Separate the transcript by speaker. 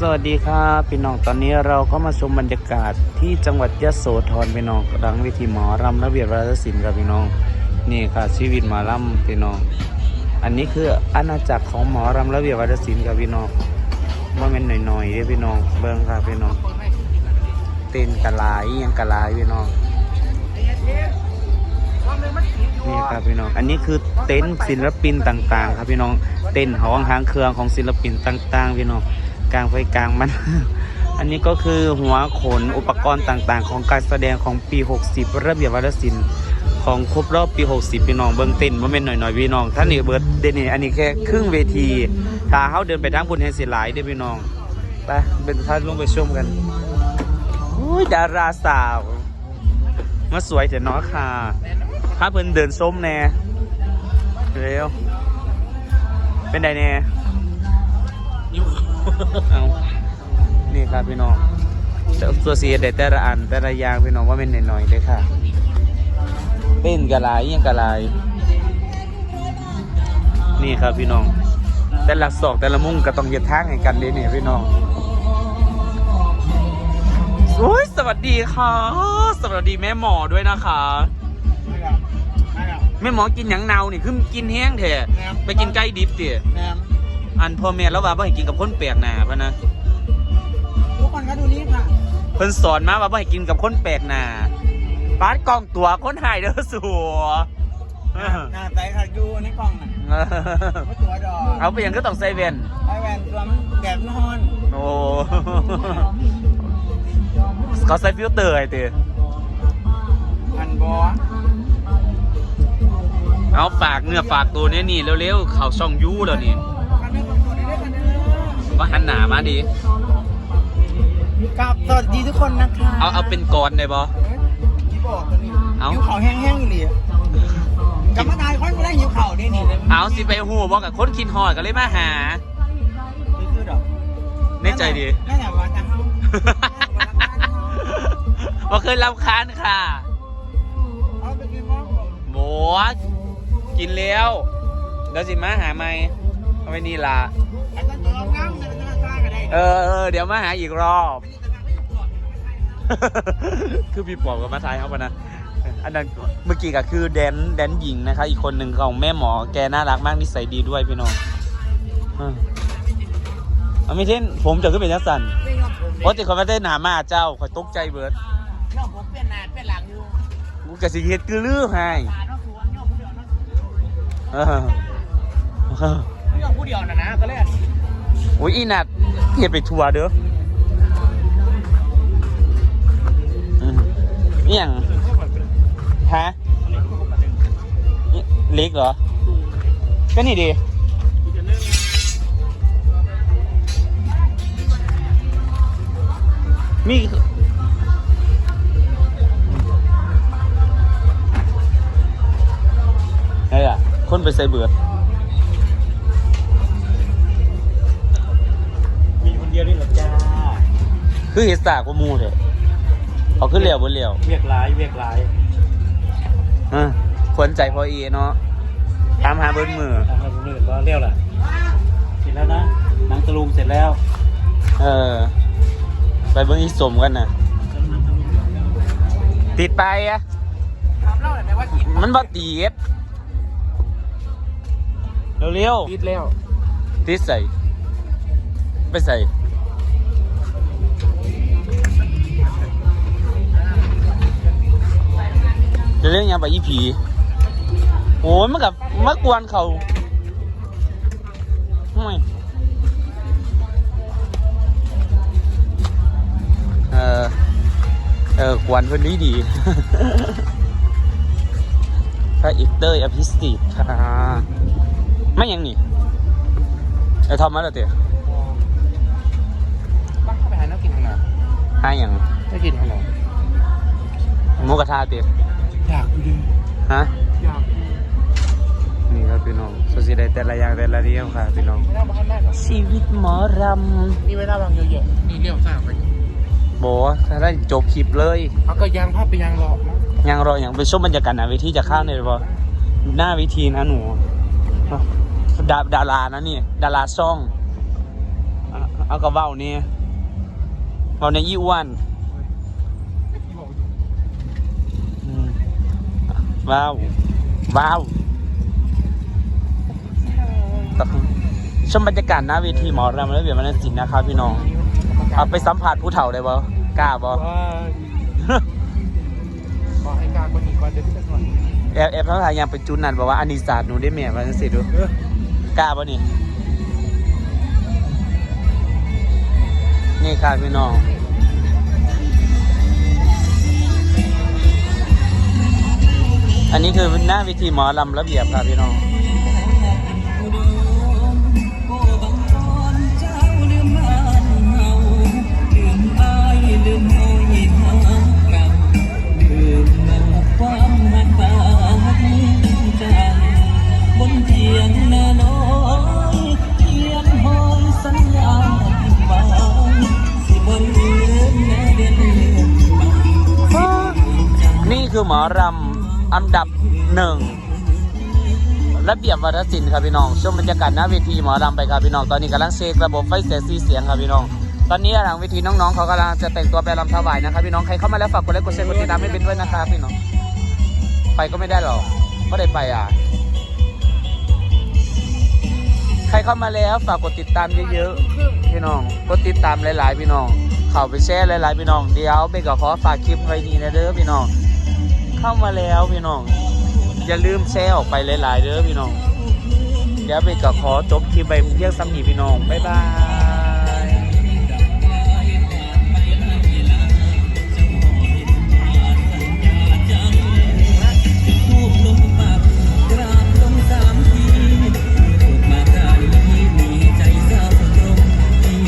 Speaker 1: สวัสดีครับพี่น้องตอนนี้เราก็มาชมบรรยากาศที่จังหวัดยะโสธรพี่น้องรังวิธีหมอรำระเบียบราชศิลป์ครับพี่น้อง นี่ค่ะชีวิตหมอรำพี่น้อง อันนี้คืออาณาจักรของหมอรำระเบียบราชศิลป์ครับพี่น้องว่าเป็นหน่อยๆเด้อพี่น้องเบิ้งครับพี่น้องเต้นกะลายยังกะลายพี่น้องนี่ครับพี่น้อง อันนี้คือเต็นท์ศิลปินต่างๆ ครับพี่น้อง เต็นท์หองหางเครื่องของศิลปินต่างๆพี่น้อง กลางไฟกลางมัน อันนี้ก็คือหัวขนอุปกรณ์ต่างๆ ของการแสดงของปี 60 ระเบียบวัฒนศิลป์ของครบรอบปี 60 พี่น้องเบิ้งต้นว่าเป็นหน่อยๆพี่น้องท่านนี่เบิร์ดเดนนี่อันนี้แค่ครึ่งเวที ถ้าเขาเดินไปทางบุญแห่งศิลายเด้อพี่น้องไปเป็นท่านลงไปชมกันอุ้ยดาราสาวมาสวยแต่นาะค่ะถ้าเพิ่นเดินส้มแน่เร็วเป็นไดแน่ เอานี่ครับพี่น้องแต่ตัวสีเด็ดแต่ละอันแต่ละอย่างพี่น้องว่าเป็นหน่อยๆเลยค่ะ เป็นกะลายอิหยังกะลาย นี่ครับพี่น้อง แต่ละศอกแต่ละมุมก็ต้องเหยียดทางให้กันเด้เนี่ยพี่น้องโอ้ยสวัสดีค่ะ สวัสดีแม่หมอด้วยนะคะแม่หมอกินหยังเนานี่คือกินแห้งแท้
Speaker 2: แหนม
Speaker 1: ไปกินไก่ดิบติ
Speaker 2: แหนม
Speaker 1: อันพ่อแม่แล้วว่าบ่ให้กินกับคนแปลกหน้าพะนะ
Speaker 2: ทุกคนก็ดูนี่ค่ะ
Speaker 1: เพิ่นสอนมาว่าบ่ให้กินกับคนแปลกหน้าปาดกล้องตัวคนหายเด้อสัว
Speaker 2: หน้าใสค่ะดูในกล่องน่ะไม่ตัวดอก
Speaker 1: เอาไปหยังก็ต้องใส่เว่น
Speaker 2: ไอแวนตัวมันแดดนอน
Speaker 1: โอ้เขาใส่ฟิลเตอร์ไอ้ติ
Speaker 2: อันบอ
Speaker 1: เอาฝากเนื้อฝากตัวนี้นี่เร็วๆ เข้าช่องยูแล้วนี่
Speaker 2: กว่า
Speaker 1: หันหน้ามาดิ
Speaker 2: กับสวัสดีทุกคนนะคะ
Speaker 1: เอาเอาเป็นกรได้บ่
Speaker 2: ที่บอกตัวนี้
Speaker 1: เอา
Speaker 2: หิวเข่าแห้งๆอยู่เลยกรรมการคนไม่ได้หิวเข่าได้นี่เลย
Speaker 1: เอาสิไปฮู้บ่กับคนคิดฮอดก็เลยมาหา
Speaker 2: คือคือดอก
Speaker 1: ในใจดี
Speaker 2: นั่นแหละว่าจะเฮา
Speaker 1: ว่าเคยรำคาญค่ะ
Speaker 2: เอาไปกินมั้ง
Speaker 1: หมูกินแล้วเดี๋ยวสิมาหาไหมเอาไว้นี่ล่ะ เออเออเดี๋ยวมาหาอีกรอบ คือพี่ปอบกับมาทายเขาปะนะ อันนั้นเมื่อกี้ก็คือแดนแดนหญิงนะคะ อีกคนหนึ่งของแม่หมอแกน่ารักมากนิสัยดีด้วยพี่น้องเออเอาไม่เช่นผมจะขึ้นเป็นยักษ์สันเพราะติคนมาได้หนามาเจ้าคอยตกใจเบิร์ด
Speaker 2: น้องผมเปลี่ยนหน้าเปลี่ยนหลังอยู่
Speaker 1: กูกะสิเฮ็ดคือลือให้
Speaker 2: ตาน้องสวนน้องผู้เดียวน้อง
Speaker 1: เออ
Speaker 2: น้องผู้เดียวนะนะก็เลย
Speaker 1: โอ้ยอีนัด เฮ็ดไปทัวร์เด้ออืมอหย่างฮะอิเล็กเหรอ ก็นี่ดีมีไงล่ะ คนไปใส่เบือ ด
Speaker 2: มีคนเดียวนี่หรอจ้า
Speaker 1: คือเฮดสากว่าหมูเถอะเอาขึ้นเรียวบนเรียว
Speaker 2: เวียกร้ายเวียกร้าย
Speaker 1: อะขวัญใจพอเอเนาะตามหาเบิ้ลมือ
Speaker 2: ทำให้ผมเหนื่อยว่าเรียวแหละเสร็จแล้วนะหนังตะลุงเสร็จแล้ว
Speaker 1: เออ ไปเบิ้งอีสมกันนะติดไปอะ
Speaker 2: ถามเล่าหน่อยไหมว่ากิน
Speaker 1: มันบ่ตีดเร็ว
Speaker 2: ติดแล้ว
Speaker 1: ๆติดใส่ ไปใส่ จะเรื่องยังไปอีผีโอ้ยมันกับมากวนเขาทำไมเออเออกวนเพื่อนดีดีพระอิกเตอร์อภิสิทธิ์ค่ะไม่ยังนี่ไอ้ทอมมาแล้วเตะ
Speaker 2: บ้านเข้าไปหาน้ำกินทางไหน
Speaker 1: ห้ายัง
Speaker 2: จะกินทางไหน
Speaker 1: หมูกระทะเตะ
Speaker 2: อยากดู
Speaker 1: ฮะ
Speaker 2: อยาก
Speaker 1: นี่ครับพี่น้องสุสีได้แต่ละอย่างแต่ละเรียวค่ะพี่น้อง
Speaker 2: ไม่น่าบ้านได้หรอ
Speaker 1: ชีวิตหมอร
Speaker 2: มีเวลาบางเยอะๆนี่เลี้ยวซ่าไปำ
Speaker 1: บอกว่าถ้าได้จบคลิปเลย
Speaker 2: เอาก็ยางภาพไปยางหลอกนะ
Speaker 1: ยังรออย่างไปชมบรรยากาศหน้าเวทีจะข้ามเลยบ่หน้าเวทีนะหนูดาดารานะนี่ดาราช่องเอาเอากับเว้านี่เว้าในยี่อ้วนอืม ว้าว ว้าวชมบรรยากาศหน้าเวทีหมอรำและเบียร์มนสินนะครับพี่น้อง เอาไปสัมผัสผู้เฒ่าได้บ่กล้าบ่
Speaker 2: ว่าขอให้การคนนี้ก่อนเดี๋ยวสักหน่อย
Speaker 1: แอบแอบเขาถ่ายยังเป็นจุนนั่นบอกว่าอันนี้ศาสตร์หนูได้แม่มาจังสิดู
Speaker 2: เออก
Speaker 1: ล้าป่ะนี่ นี่ค่ะพี่น้อง อันนี้คือหน้าวิธีหมอลำระเบียบครั
Speaker 3: บพี่น้องนี่
Speaker 1: คือหมอรำ อันดับหนึ่งระเบียบวัฒนศิลป์ครับพี่น้องชมบรรยากาศหน้าเวทีหมอรำไปครับพี่น้องตอนนี้กำลังเช็คระบบไฟเสียงสีเสียงครับพี่น้อง ตอนนี้หลังเวทีน้องๆเขากำลังจะแต่งตัวไปรำถวายนะครับพี่น้องใครเข้ามาแล้วฝากกดไลค์กดแชร์กดติดตามให้เป็นด้วยนะครับพี่น้องไปก็ไม่ได้หรอกก็ได้ไปอะใครเข้ามาแล้วฝากกดติดตามเยอะๆพี่น้องกดติดตามหลายๆพี่น้องเข้าไปแชร์หลายๆพี่น้องเดี๋ยวเบกขอฝากคลิปไว้นี่นะเด้อพี่น้อง เข้ามาแล้วพี่น้อง อย่าลืมแชร์ออกไปหลายๆเด้อพี่น้อง เดี๋ยวเบกก็ขอจบคลิปไปเพียงซ้ำนีพี่น้อง บ๊ายบาย